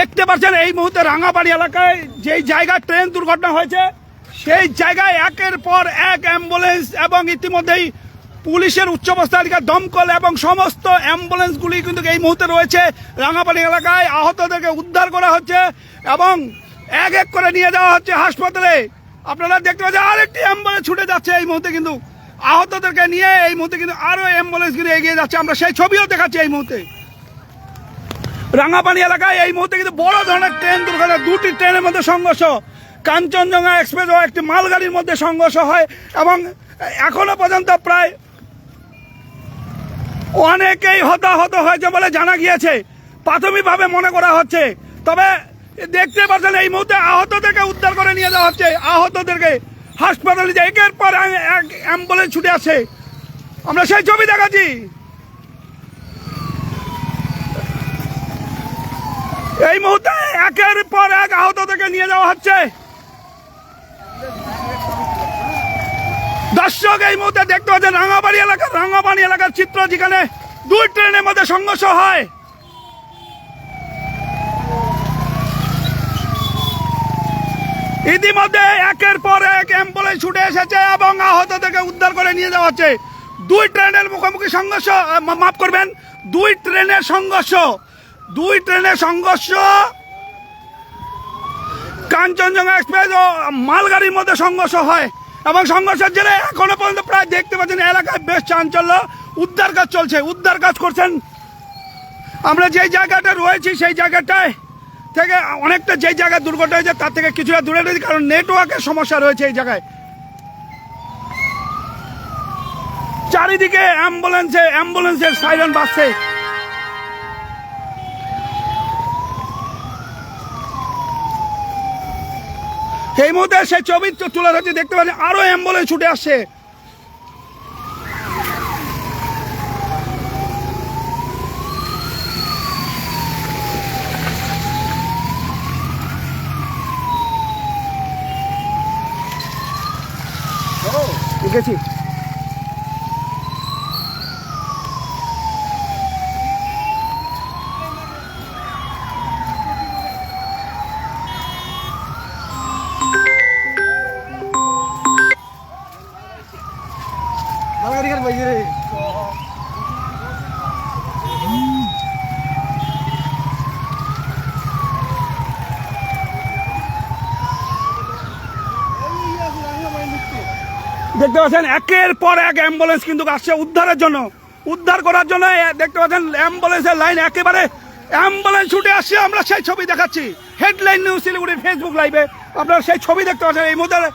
দেখতে পাচ্ছেন এই মুহূর্তে রাঙাবাড়ি এলাকায় যেই জায়গায় ট্রেন দুর্ঘটনা হয়েছে, সেই জায়গায় একের পর এক অ্যাম্বুলেন্স এবং ইতিমধ্যেই পুলিশের উচ্চবস্থালিকা দমকল এবং সমস্ত অ্যাম্বুলেন্সগুলি কিন্তু এই মুহূর্তে রয়েছে রাঙাপাড়ি এলাকায়। আহতদেরকে উদ্ধার করা হচ্ছে এবং এক এক করে নিয়ে যাওয়া হচ্ছে হাসপাতালে। আপনারা দেখতে পাচ্ছেন আরেকটি অ্যাম্বুলেন্স ছুটে যাচ্ছে এই মুহূর্তে কিন্তু। আহতদেরকে নিয়ে এই মুহূর্তে কিন্তু আরও অ্যাম্বুলেন্সগুলি এগিয়ে যাচ্ছে। আমরা সেই ছবিও দেখাচ্ছি এই মুহূর্তে। রাঙাপানি এলাকায় এই মুহূর্তে কিন্তু বড় ধরনের ট্রেন দুর্ঘটনা, দুটি ট্রেনের মধ্যে সংঘর্ষ। কাঞ্চনজঙ্ঘা এক্সপ্রেস ও একটি মালগাড়ির মধ্যে সংঘর্ষ হয় এবং এখনও পর্যন্ত প্রায় অনেকেই হতাহত হয়েছে বলে জানা গিয়েছে। প্রাথমিকভাবে মনে করা হচ্ছে, তবে দেখতে পাচ্ছেন এই মুহূর্তে আহতদেরকে উদ্ধার করে নিয়ে যাওয়া হচ্ছে। আহতদেরকে হাসপাতালে যে একের পর অ্যাম্বুলেন্স ছুটে আসছে। আমরা সেই ছবি দেখাচ্ছি। এই মুহূর্তে একের পর এক আহত থেকে নিয়ে যাওয়া হচ্ছে। দর্শক, এই মুহূর্তে দেখতে পাচ্ছেন রাঙাবাড়ি এলাকার রাঙাবাড়ি এলাকার চিত্র যেখানে দুই ট্রেনের মধ্যে সংঘর্ষ হয়। ইতিমধ্যে একের পর এক অ্যাম্বুলেন্স ছুটে এসেছে এবং আহত থেকে উদ্ধার করে নিয়ে যাওয়া হচ্ছে। দুই ট্রেনের মুখোমুখি সংঘর্ষ মাফ করবেন, দুই ট্রেনের সংঘর্ষ। দুই ট্রেনের সংঘর্ষ। কাঞ্চনজঙ্ঘা এক্সপ্রেস ও মালগাড়ির মধ্যে সংঘর্ষ হয় এবং সংঘর্ষের জেরে এখনও পর্যন্ত প্রায় দেখতে পাচ্ছেন এলাকায় বেশ চাঞ্চল্য। উদ্ধার কাজ চলছে, উদ্ধার কাজ করছেন। আমরা যেই জায়গাটা রয়েছি সেই জায়গাটায় থেকে অনেকটা যেই জায়গায় দুর্ঘটনা হয়েছে তার থেকে কিছুটা দূরে রয়েছে, কারণ নেটওয়ার্কের সমস্যা রয়েছে এই জায়গায়। চারিদিকে অ্যাম্বুলেন্সে, অ্যাম্বুলেন্সের সাইরেন বাজছে। এই মুহূর্তে সে ছবি তো তুলে ধরছি দেখতে পাচ্ছি আরও অ্যাম্বুলেন্স ছুটে আসছে। দেখেছি। পাচ্ছেন একের পর এক অ্যাম্বুলেন্স কিন্তু আসছে উদ্ধারের জন্য। উদ্ধার করার জন্য দেখতে পাচ্ছেন অ্যাম্বুলেন্সের লাইন একেবারে অ্যাম্বুলেন্স ছুটে আসছে। আমরা সেই ছবি দেখাচ্ছি। হেডলাইন নিউজ শিলিগুড়ির ফেসবুক লাইভে আপনারা সেই ছবি দেখতে পাচ্ছেন এই মুহূর্তে।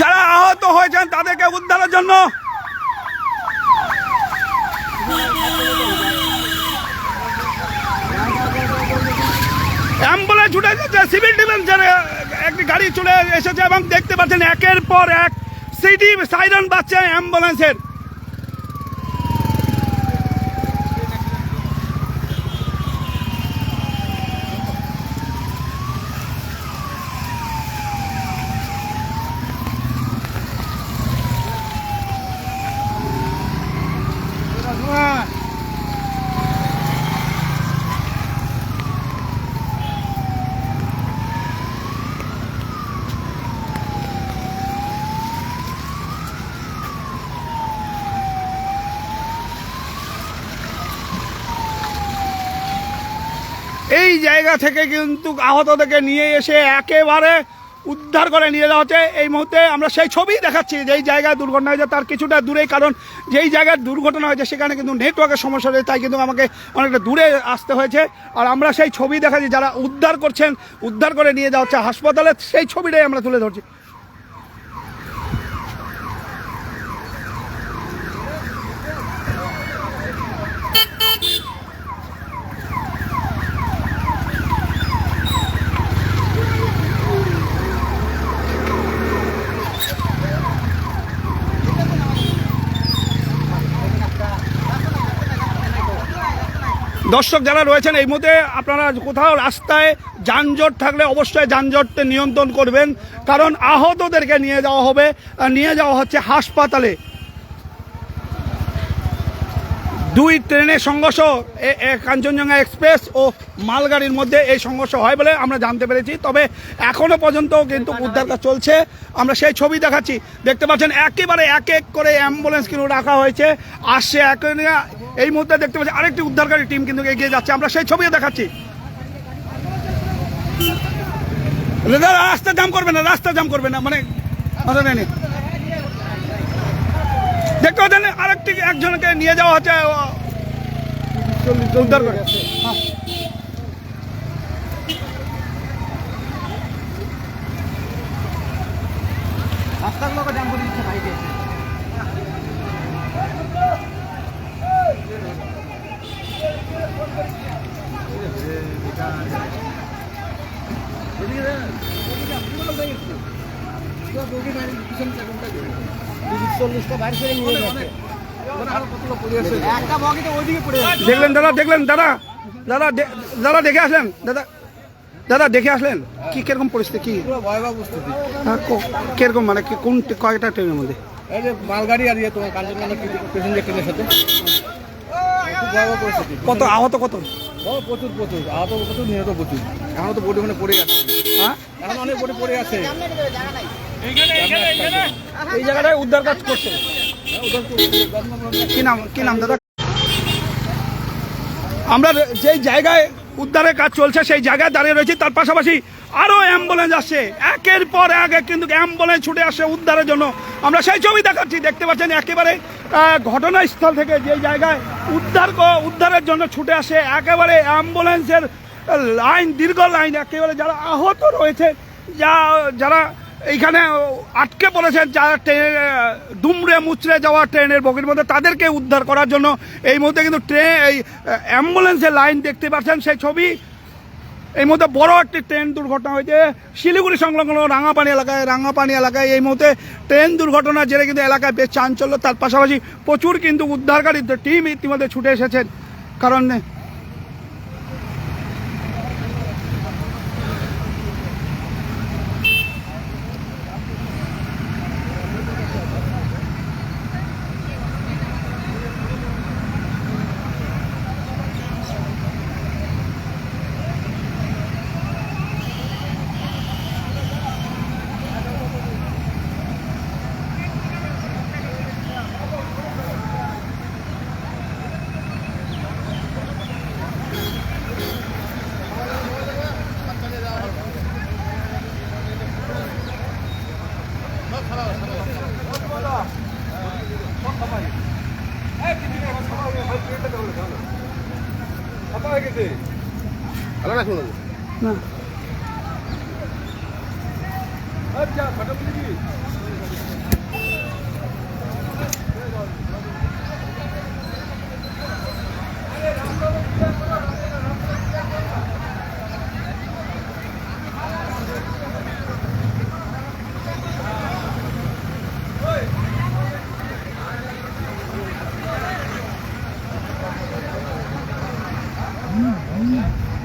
যারা আহত হয়েছেন তাদেরকে উদ্ধারের জন্য অ্যাম্বুলেন্স ছুটে যাচ্ছে সিভিল ডিফেন্সের একটি গাড়ি চলে এসেছে এবং দেখতে পাচ্ছেন একের পর এক সিটি সাইরন বাচ্চা অ্যাম্বুলেন্সের এই জায়গা থেকে কিন্তু আহতদেরকে নিয়ে এসে একেবারে উদ্ধার করে নিয়ে যাওয়া হচ্ছে। এই মুহূর্তে আমরা সেই ছবি দেখাচ্ছি, যেই জায়গায় দুর্ঘটনা হয়েছে তার কিছুটা দূরেই, কারণ যেই জায়গায় দুর্ঘটনা হয়েছে সেখানে কিন্তু নেটওয়ার্কের সমস্যা রয়েছে, তাই কিন্তু আমাকে অনেকটা দূরে আসতে হয়েছে। আর আমরা সেই ছবি দেখাচ্ছি, যারা উদ্ধার করছেন, উদ্ধার করে নিয়ে যাওয়া হচ্ছে হাসপাতালে, সেই ছবিটাই আমরা তুলে ধরছি। দর্শক যারা রয়েছেন, এই মুহূর্তে আপনারা কোথাও রাস্তায় যানজট থাকলে অবশ্যই যানজটকে নিয়ন্ত্রণ করবেন। কারণ আহতদেরকে নিয়ে যাওয়া হবে। নিয়ে যাওয়া হচ্ছে হাসপাতালে। দুই ট্রেনের সংঘর্ষ কাঞ্চনজঙ্ঘা এক্সপ্রেস ও মালগাড়ির মধ্যে এই সংঘর্ষ হয় বলে আমরা জানতে পেরেছি। তবে এখনও পর্যন্ত কিন্তু উদ্ধার কাজ চলছে। আমরা সেই ছবি দেখাচ্ছি। দেখতে পাচ্ছেন একেবারে এক এক করে অ্যাম্বুলেন্স কিন্তু রাখা হয়েছে। আসছে এক এই মুহূর্তে দেখতে পাচ্ছি আরেকটি উদ্ধারকারী টিম কিন্তু এগিয়ে যাচ্ছে। আমরা সেই ছবিও দেখাচ্ছি। রাস্তা জাম করবে না রাস্তা জাম করবে না। মানে মাথা নেই দেখতে পাচ্ছেন আরেকটি একজনকে নিয়ে যাওয়া হচ্ছে উদ্ধার করে। হ্যাঁ। রাস্তাগুলোকে জাম করে দিচ্ছে ভাইকে চল্লিশটা বাইরে ফেলে নিয়ে দেখলেন দাদা দেখলেন দাদা দাদা দাদা দেখে আসলেন? দাদা দাদা দেখে আসলেন? কি কীরকম পরিস্থিতি কি? হ্যাঁ, কীরকম মানে কি- কোন কয়টা ট্রেনের মধ্যে? এই যে মালগাড়ি আর ইয়ে তোমার কাঞ্চনজঙ্ঘা প্যাসেঞ্জার ট্রেনের সাথে? কত আহত কত? প্রচুর প্রচুর। আহত প্রচুর নিহত প্রচুর। এখনও তো বডি ওখানে পড়ে আছে। হ্যাঁ? এখন অনেক বডি পড়ে আছে। এই জায়গাটায় উদ্ধার কাজ করছে। কি নাম কি নাম দাদা? আমরা যেই জায়গায় উদ্ধারের কাজ চলছে সেই জায়গায় দাঁড়িয়ে রয়েছি। তার পাশাপাশি আরও অ্যাম্বুলেন্স আসছে। একের পর এক এক কিন্তু অ্যাম্বুলেন্স ছুটে আসছে উদ্ধারের জন্য। আমরা সেই ছবি দেখাচ্ছি দেখতে পাচ্ছেন একেবারে ঘটনাস্থল থেকে যে জায়গায় উদ্ধার উদ্ধারের জন্য ছুটে আসে একেবারে অ্যাম্বুলেন্সের লাইন দীর্ঘ লাইন একেবারে যারা আহত রয়েছে যা যারা এইখানে আটকে পড়েছেন যারা ট্রেনে দুমড়ে মুচড়ে যাওয়া ট্রেনের বগির মধ্যে, তাদেরকে উদ্ধার করার জন্য এই মুহূর্তে কিন্তু ট্রেন, এই অ্যাম্বুলেন্সের লাইন দেখতে পাচ্ছেন সেই ছবি। এই মুহূর্তে বড় একটি ট্রেন দুর্ঘটনা হয়েছে। শিলিগুড়ি সংলগ্ন রাঙাপানি এলাকায় রাঙাপানি এলাকায় এই মুহূর্তে ট্রেন দুর্ঘটনার জেরে কিন্তু এলাকায় বেশ চাঞ্চল্য। তার পাশাপাশি প্রচুর কিন্তু উদ্ধারকারী টিম ইতিমধ্যে ছুটে এসেছেন। কারণ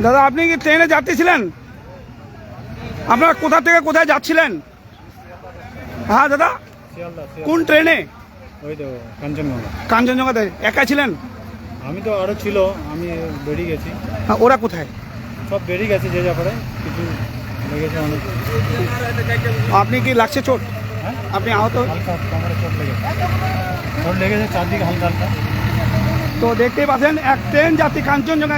দাদা আপনি কি ট্রেনে যাত্রী ছিলেন আপনারা কোথা থেকে কোথায় যাচ্ছিলেন? হ্যাঁ দাদা? কোন ট্রেনে? ওই তো কাঞ্চনজঙ্ঘা। কাঞ্চনজঙ্ঘাতে একা ছিলেন? আমি তো আরও ছিল আমি বেরিয়ে গেছি। হ্যাঁ, ওরা কোথায়? সব বেরিয়ে গেছে যে ব্যাপারে কিছু লেগেছে অনেক। আপনি কি লাগছে চোট? হ্যাঁ? আপনি আহত? চোট লেগেছে। চারদিকে হালকা হালকা। তো দেখতেই পাচ্ছেন এক ট্রেন যাত্রী কাঞ্চনজঙ্ঘা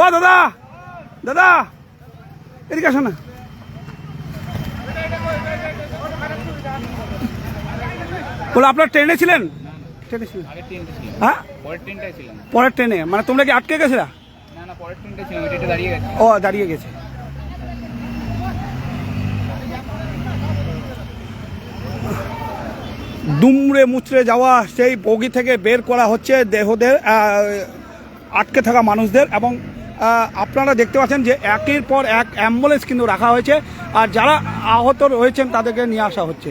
ও দাদা দাদা এদিকে আসো না। বলো আপনার ট্রেনে ছিলেন? ট্রেনে হ্যাঁ? পরের ট্রেনে? মানে তোমরা কি আটকে গেছিলা? না না পরের ট্রেনটাই ছিলাম ওইটা একটু দাঁড়িয়ে গেছে। ও দাঁড়িয়ে গেছে। দুমড়ে মুচড়ে যাওয়া সেই বগি থেকে বের করা হচ্ছে দেহদের আটকে থাকা মানুষদের এবং আপনারা দেখতে পাচ্ছেন যে একের পর এক অ্যাম্বুলেন্স কিন্তু রাখা হয়েছে আর যারা আহত রয়েছেন তাদেরকে নিয়ে আসা হচ্ছে।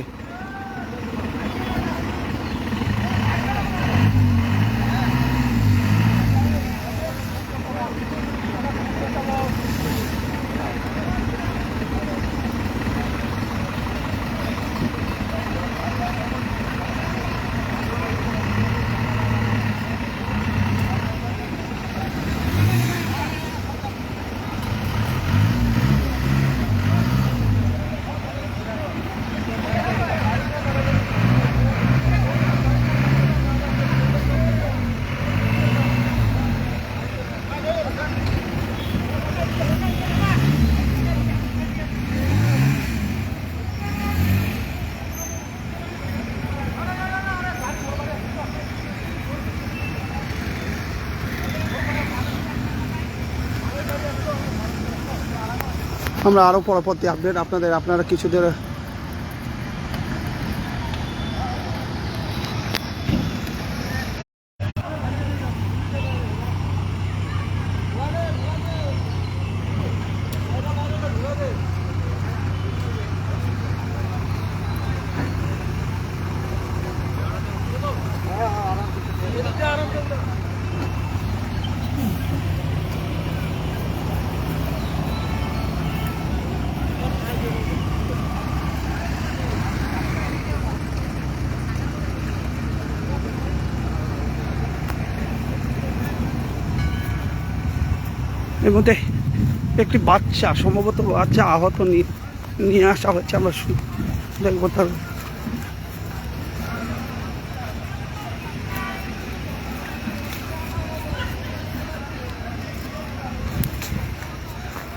আমরা আরও পরবর্তী আপডেট আপনাদের আপনারা কিছুদের এর মধ্যে একটি বাচ্চা, সম্ভবত বাচ্চা আহত নিয়ে আসা হচ্ছে আমরা দেখব তার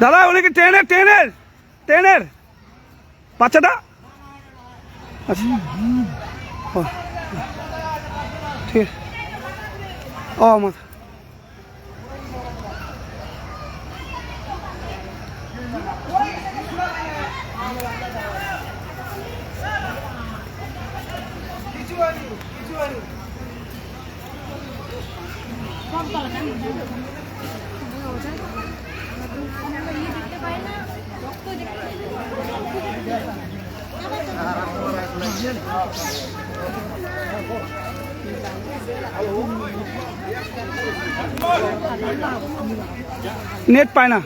দাদা, উনি কি ট্রেনের ট্রেনের ট্রেনের? বাচ্চাটা? আচ্ছা। ঠিক ও মাথা নেট পায় না।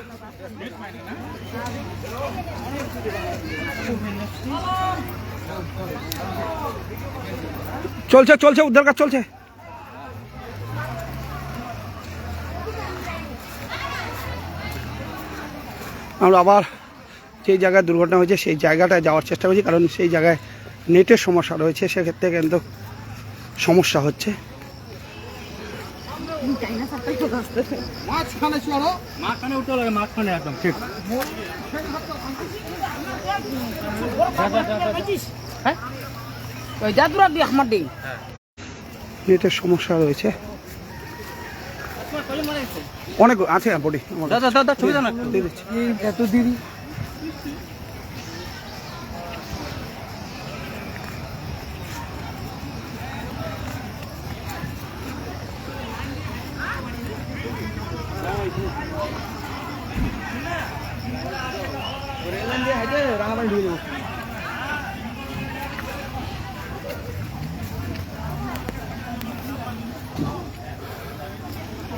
চলছে চলছে, উদ্ধার কাজ চলছে। আমরা আবার যেই জায়গায় দুর্ঘটনা হয়েছে, সেই জায়গাটায় যাওয়ার চেষ্টা করছি, কারণ সেই জায়গায় নেটের সমস্যা রয়েছে সেক্ষেত্রে কিন্তু সমস্যা হচ্ছে। দিই নেটের সমস্যা রয়েছে। অনেক আছে বডি। দাদা দাদা ছবি দাও না। এত দেরি।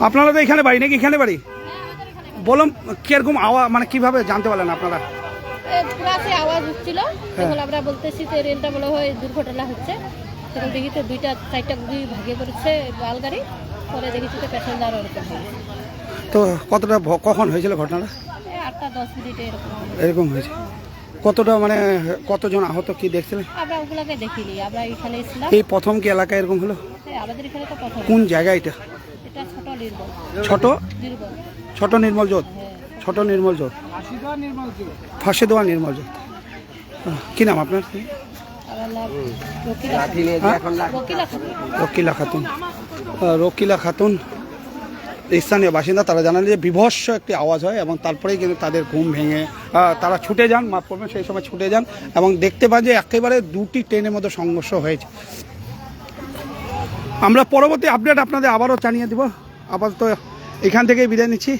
আপনারা তো এখানে বাড়ি নাকি? এখানে বাড়ি? বলুন কীরকম আওয়া মানে কীভাবে জানতে পারলেন আপনারা? ক্লাসে আওয়াজ তখন আমরা বলতেছি যে রেলটা হয় দুর্ঘটনা হচ্ছে। তখন দেখি তো দুইটা চারটা গুলি ভাগে পড়েছে মালগাড়ি পরে দেখেছি তো প্যাসেঞ্জার ওরকম তো কতটা কখন হয়েছিল ঘটনাটা? আটটা দশ মিনিটে এরকম এরকম হয়েছে। কতটা মানে কতজন আহত কি দেখছিলেন? আমরা ওগুলোকে দেখিনি। আমরা এখানে ছিলাম। এই প্রথম কি এলাকায় এরকম হলো? আমাদের এখানে তো প্রথম। কোন জায়গা এটা? ছোট নির্মল। ছোট? নির্মল। ছোট নির্মল জোত? হ্যাঁ। ছোট নির্মল জোট ফাঁসি দেওয়া নির্মল জোত। কি নাম আপনার? রকিলা খাতুন। রকিলা খাতুন। রকিলা খাতুন। আহ, রকিলা খাতুন। স্থানীয় বাসিন্দা তারা জানান যে বিভৎস একটি আওয়াজ হয় এবং তারপরেই কিন্তু তাদের ঘুম ভেঙে তারা ছুটে যান মাফ করবেন সেই সময় ছুটে যান এবং দেখতে পান যে একেবারে দুটি ট্রেনের মধ্যে সংঘর্ষ হয়েছে। আমরা পরবর্তী আপডেট আপনাদের আবারও জানিয়ে দিব। আপাতত এখান থেকে বিদায় নিচ্ছি।